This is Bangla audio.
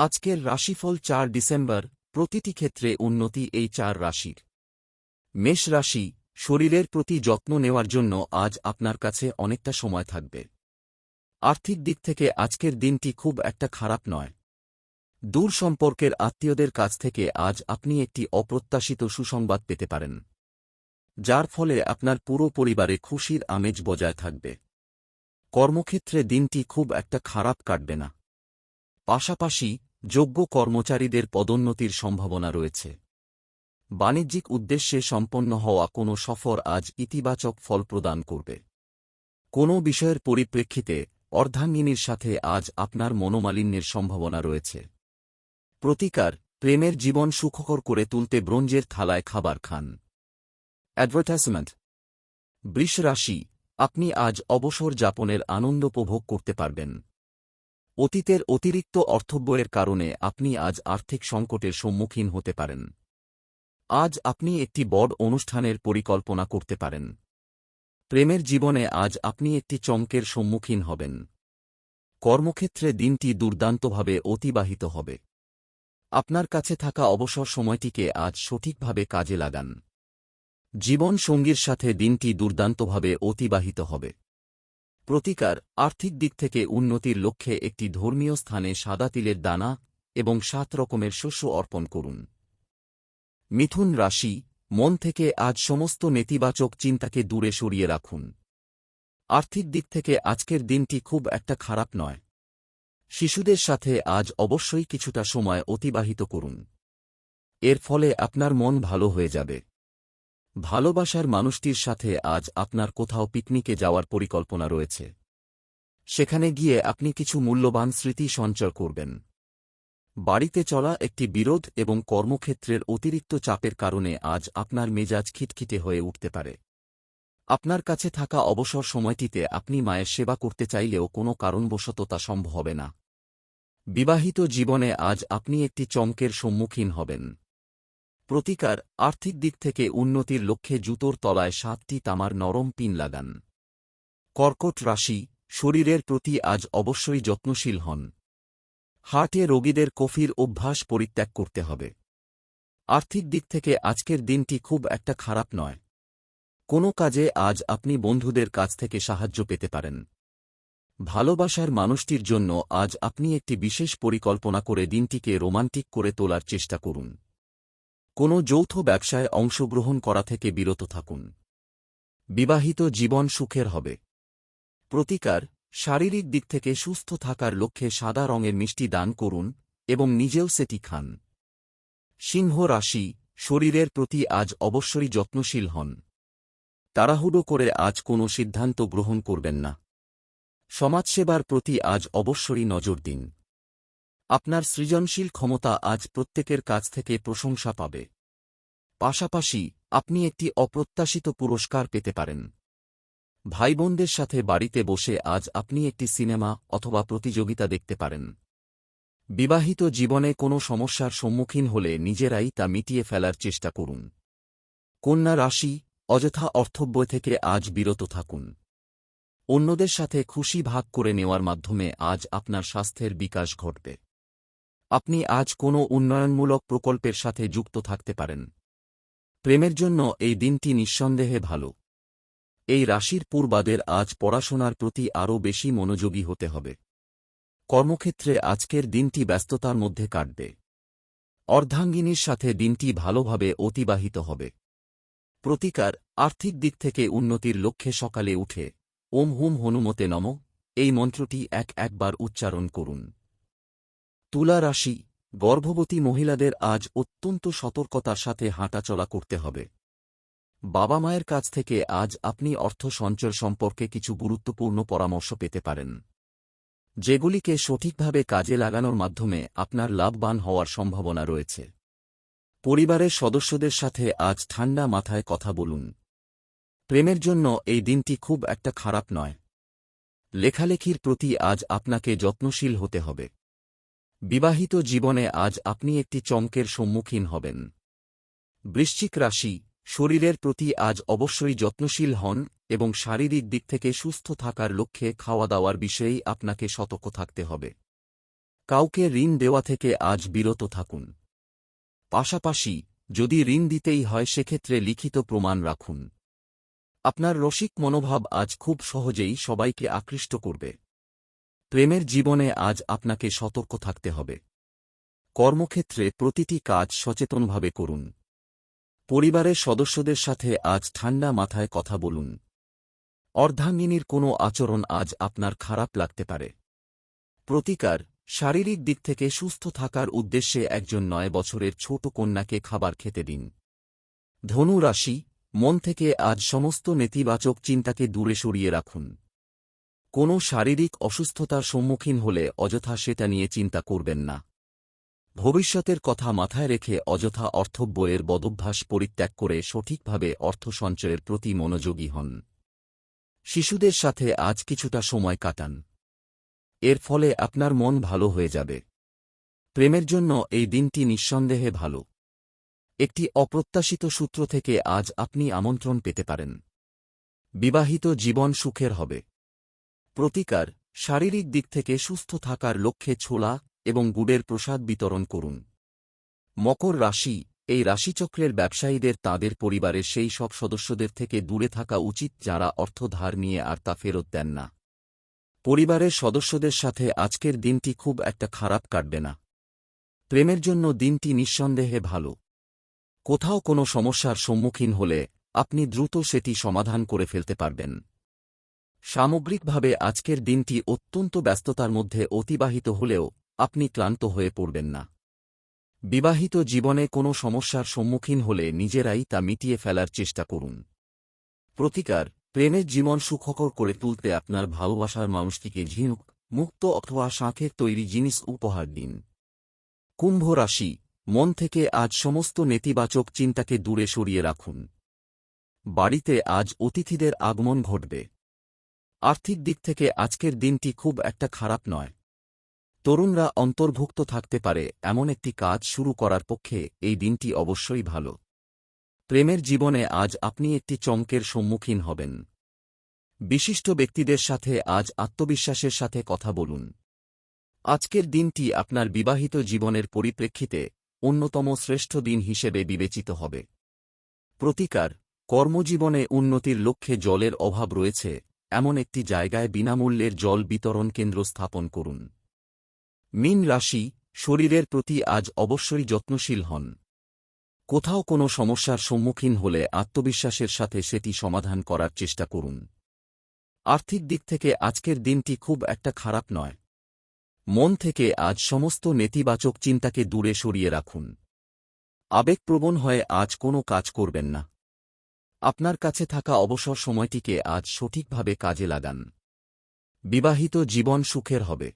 আজকের রাশিফল চার ডিসেম্বর, প্রতিটি ক্ষেত্রে উন্নতি এই চার রাশির। মেষ রাশি, শরীরের প্রতি যত্ন নেওয়ার জন্য আজ আপনার কাছে অনেকটা সময় থাকবে। আর্থিক দিক থেকে আজকের দিনটি খুব একটা খারাপ নয়। দূর সম্পর্কের আত্মীয়দের কাছ থেকে আজ আপনি একটি অপ্রত্যাশিত সুসংবাদ পেতে পারেন। যার ফলে আপনার পুরো পরিবারে খুশির আমেজ বজায় থাকবে। কর্মক্ষেত্রে দিনটি খুব একটা খারাপ কাটবে না। পাশাপাশি যোগ্য কর্মচারীদের পদোন্নতির সম্ভাবনা রয়েছে। বাণিজ্যিক উদ্দেশ্যে সম্পন্ন হওয়া কোনো সফর আজ ইতিবাচক ফল প্রদান করবে। কোনো বিষয়ের পরিপ্রেক্ষিতে, অর্ধাঙ্গিনীর সাথে আজ আপনার মনোমালিন্যের সম্ভাবনা রয়েছে। প্রতিকার, প্রেমের জীবন সুখকর করে তুলতে ব্রোঞ্জের থালায় খাবার খান। অ্যাডভার্টাইজমেন্ট। বৃষ রাশি, আপনি আজ অবসর যাপনের আনন্দ উপভোগ করতে পারবেন। অতীতের অতিরিক্ত অর্থব্যয়ের কারণে আপনি আজ আর্থিক সংকটের সম্মুখীন হতে পারেন। আজ আপনি একটি বড় অনুষ্ঠানের পরিকল্পনা করতে পারেন। প্রেমের জীবনে আজ আপনি একটি চমকের সম্মুখীন হবেন। কর্মক্ষেত্রে দিনটি দুর্দান্তভাবে অতিবাহিত হবে। আপনার কাছে থাকা অবসর সময়টিকে আজ সঠিকভাবে কাজে লাগান। জীবন সঙ্গীর সাথে দিনটি দুর্দান্তভাবে অতিবাহিত হবে। প্রতিকার আর্থিক দিক থেকে উন্নতির লক্ষ্যে একটি ধর্মীয় স্থানে সাদা তিলের দানা এবং সাত রকমের শস্য অর্পণ করুন। মিথুন রাশি, মন থেকে আজ সমস্ত নেতিবাচক চিন্তাকে দূরে সরিয়ে রাখুন। আর্থিক দিক থেকে আজকের দিনটি খুব একটা খারাপ নয়। শিশুদের সাথে আজ অবশ্যই কিছুটা সময় অতিবাহিত করুন। এর ফলে আপনার মন ভালো হয়ে যাবে। ভালোবাসার মানুষটির সাথে আজ আপনার কোথাও পিকনিকে যাওয়ার পরিকল্পনা রয়েছে। সেখানে গিয়ে আপনি কিছু মূল্যবান স্মৃতি সঞ্চয় করবেন। বাড়িতে চলা একটি বিরোধ এবং কর্মক্ষেত্রের অতিরিক্ত চাপের কারণে আজ আপনার মেজাজ খিটখিটে হয়ে উঠতে পারে। আপনার কাছে থাকা অবসর সময়টিতে আপনি মায়ের সেবা করতে চাইলেও কোনো কারণবশত তা সম্ভব হবে না। বিবাহিত জীবনে আজ আপনি একটি চমকের সম্মুখীন হবেন। প্রতিকার আর্থিক দিক থেকে উন্নতির লক্ষ্যে জুতোর তলায় সাতটি তামার নরম পিন লাগান। কর্কট রাশি, শরীরের প্রতি আজ অবশ্যই যত্নশীল হন। হার্টে রোগীদের কফির অভ্যাস পরিত্যাগ করতে হবে। আর্থিক দিক থেকে আজকের দিনটি খুব একটা খারাপ নয়। কোনো কাজে আজ আপনি বন্ধুদের কাছ থেকে সাহায্য পেতে পারেন। ভালোবাসার মানুষটির জন্য আজ আপনি একটি বিশেষ পরিকল্পনা করে দিনটিকে রোমান্টিক করে তোলার চেষ্টা করুন। কোনো যৌথ ব্যবসায় অংশগ্রহণ করা থেকে বিরত থাকুন। বিবাহিত জীবন সুখের হবে। প্রতিকার, শারীরিক দিক থেকে সুস্থ থাকার লক্ষ্যে সাদা রঙের মিষ্টি দান করুন এবং নিজেও সেটি খান। সিংহ রাশি, শরীরের প্রতি আজ অবশ্যই যত্নশীল হন। তাড়াহুড়ো করে আজ কোনো সিদ্ধান্ত গ্রহণ করবেন না। সমাজসেবার প্রতি আজ অবশ্যই নজর দিন। আপনার সৃজনশীল ক্ষমতা আজ প্রত্যেকের কাছ থেকে প্রশংসা পাবে। পাশাপাশি, আপনি একটি অপ্রত্যাশিত পুরস্কার পেতে পারেন। ভাইবোনদের সাথে বাড়িতে বসে আজ আপনি একটি সিনেমা অথবা প্রতিযোগিতা দেখতে পারেন। বিবাহিত জীবনে কোনো সমস্যার সম্মুখীন হলে নিজেরাই তা মিটিয়ে ফেলার চেষ্টা করুন। কন্যা রাশি, অযথা অর্থব্যয় থেকে আজ বিরত থাকুন। অন্যদের সাথে খুশি ভাগ করে নেওয়ার মাধ্যমে আজ আপনার স্বাস্থ্যের বিকাশ ঘটবে। আপনি আজ কোনো উন্নয়নমূলক প্রকল্পের সাথে যুক্ত থাকতে পারেন। প্রেমের জন্য এই দিনটি নিঃসন্দেহে ভালো। এই রাশির পূর্বাদের আজ পড়াশোনার প্রতি আরও বেশি মনোযোগী হতে হবে। কর্মক্ষেত্রে আজকের দিনটি ব্যস্ততার মধ্যে কাটবে। অর্ধাঙ্গিনীর সাথে দিনটি ভালোভাবে অতিবাহিত হবে। প্রতিকার আর্থিক দিক থেকে উন্নতির লক্ষ্যে সকালে উঠে, ওম হুম হনুমতে নম এই মন্ত্রটি এক একবার উচ্চারণ করুন। তুলা রাশি, গর্ভবতী মহিলাদের আজ অত্যন্ত সতর্কতার সাথে হাঁটাচলা করতে হবে। বাবা মায়ের কাছ থেকে আজ আপনি অর্থ সঞ্চয় সম্পর্কে কিছু গুরুত্বপূর্ণ পরামর্শ পেতে পারেন, যেগুলিকে সঠিকভাবে কাজে লাগানোর মাধ্যমে আপনার লাভবান হওয়ার সম্ভাবনা রয়েছে। পরিবারের সদস্যদের সাথে আজ ঠান্ডা মাথায় কথা বলুন। প্রেমের জন্য এই দিনটি খুব একটা খারাপ নয়। লেখালেখির প্রতি আজ আপনাকে যত্নশীল হতে হবে। বিবাহিত জীবনে আজ আপনি একটি চমকের সম্মুখীন হবেন। বৃশ্চিক রাশি, শরীরের প্রতি আজ অবশ্যই যত্নশীল হন এবং শারীরিক দিক থেকে সুস্থ থাকার লক্ষ্যে খাওয়া দাওয়ার বিষয়েই আপনাকে সতর্ক থাকতে হবে। কাউকে ঋণ দেওয়া থেকে আজ বিরত থাকুন। পাশাপাশি, যদি ঋণ দিতেই হয় সেক্ষেত্রে লিখিত প্রমাণ রাখুন। আপনার রসিক মনোভাব আজ খুব সহজেই সবাইকে আকৃষ্ট করবে। প্রেমের জীবনে আজ আপনাকে সতর্ক থাকতে হবে। কর্মক্ষেত্রে প্রতিটি কাজ সচেতনভাবে করুন। পরিবারের সদস্যদের সাথে আজ ঠান্ডা মাথায় কথা বলুন। অর্ধাঙ্গিনীর কোনো আচরণ আজ আপনার খারাপ লাগতে পারে। প্রতিকার, শারীরিক দিক থেকে সুস্থ থাকার উদ্দেশ্যে একজন নয় বছরের ছোট কন্যাকে খাবার খেতে দিন। ধনু রাশি মন থেকে আজ সমস্ত নেতিবাচক চিন্তাকে দূরে সরিয়ে রাখুন। কোনো শারীরিক অসুস্থতার সম্মুখীন হলে অযথা সেটা নিয়ে চিন্তা করবেন না। ভবিষ্যতের কথা মাথায় রেখে অযথা অর্থব্যয়ের বদভ্যাস পরিত্যাগ করে সঠিকভাবে অর্থ সঞ্চয়ের প্রতি মনোযোগী হন। শিশুদের সাথে আজ কিছুটা সময় কাটান। এর ফলে আপনার মন ভালো হয়ে যাবে। প্রেমের জন্য এই দিনটি নিঃসন্দেহে ভালো। একটি অপ্রত্যাশিত সূত্র থেকে আজ আপনি আমন্ত্রণ পেতে পারেন। বিবাহিত জীবন সুখের হবে। প্রতিকার, শারীরিক দিক থেকে সুস্থ থাকার লক্ষ্যে ছোলা এবং গুড়ের প্রসাদ বিতরণ করুন। মকর রাশি, এই রাশিচক্রের ব্যবসায়ীদের তাদের পরিবারের সেই সব সদস্যদের থেকে দূরে থাকা উচিত যারা অর্থ ধার নিয়ে আর তা ফেরত দেন না। পরিবারের সদস্যদের সাথে আজকের দিনটি খুব একটা খারাপ কাটবে না। প্রেমের জন্য দিনটি নিঃসন্দেহে ভালো। কোথাও কোনো সমস্যার সম্মুখীন হলে আপনি দ্রুত সেটি সমাধান করে ফেলতে পারবেন। সামগ্রিকভাবে আজকের দিনটি অত্যন্ত ব্যস্ততার মধ্যে অতিবাহিত হলেও আপনি ক্লান্ত হয়ে পড়বেন না। বিবাহিত জীবনে কোনো সমস্যার সম্মুখীন হলে নিজেরাই তা মিটিয়ে ফেলার চেষ্টা করুন। প্রতিকার, প্রেমের জীবন সুখকর করে তুলতে আপনার ভালোবাসার মানুষটিকে ঝিনুক, মুক্ত অথবা শাঁখের তৈরি জিনিস উপহার দিন। কুম্ভ রাশি, মন থেকে আজ সমস্ত নেতিবাচক চিন্তাকে দূরে সরিয়ে রাখুন। বাড়িতে আজ অতিথিদের আগমন ঘটবে। আর্থিক দিক থেকে আজকের দিনটি খুব একটা খারাপ নয়। তরুণরা অন্তর্ভুক্ত থাকতে পারে এমন একটি কাজ শুরু করার পক্ষে এই দিনটি অবশ্যই ভালো। প্রেমের জীবনে আজ আপনি একটি চমকের সম্মুখীন হবেন। বিশিষ্ট ব্যক্তিদের সাথে আজ আত্মবিশ্বাসের সাথে কথা বলুন। আজকের দিনটি আপনার বিবাহিত জীবনের পরিপ্রেক্ষিতে অন্যতম শ্রেষ্ঠ দিন হিসেবে বিবেচিত হবে। প্রতিকার, কর্মজীবনে উন্নতির লক্ষ্যে জলের অভাব রয়েছে। এমন একটি জায়গায় বিনামূল্যের জল বিতরণ কেন্দ্র স্থাপন করুন। মিন রাশি শরীরের প্রতি আজ অবশ্যই যত্নশীল হন। কোথাও কোনো সমস্যার সম্মুখীন হলে আত্মবিশ্বাসের সাথে সেটি সমাধান করার চেষ্টা করুন। আর্থিক দিক থেকে আজকের দিনটি খুব একটা খারাপ নয়। মন থেকে আজ সমস্ত নেতিবাচক চিন্তাকে দূরে সরিয়ে রাখুন। আবেগপ্রবণ হয়ে আজ কোনো কাজ করবেন না। আপনার কাছে থাকা অবসর সময়টিকে আজ সঠিকভাবে কাজে লাগান। বিবাহিত জীবন সুখের হবে।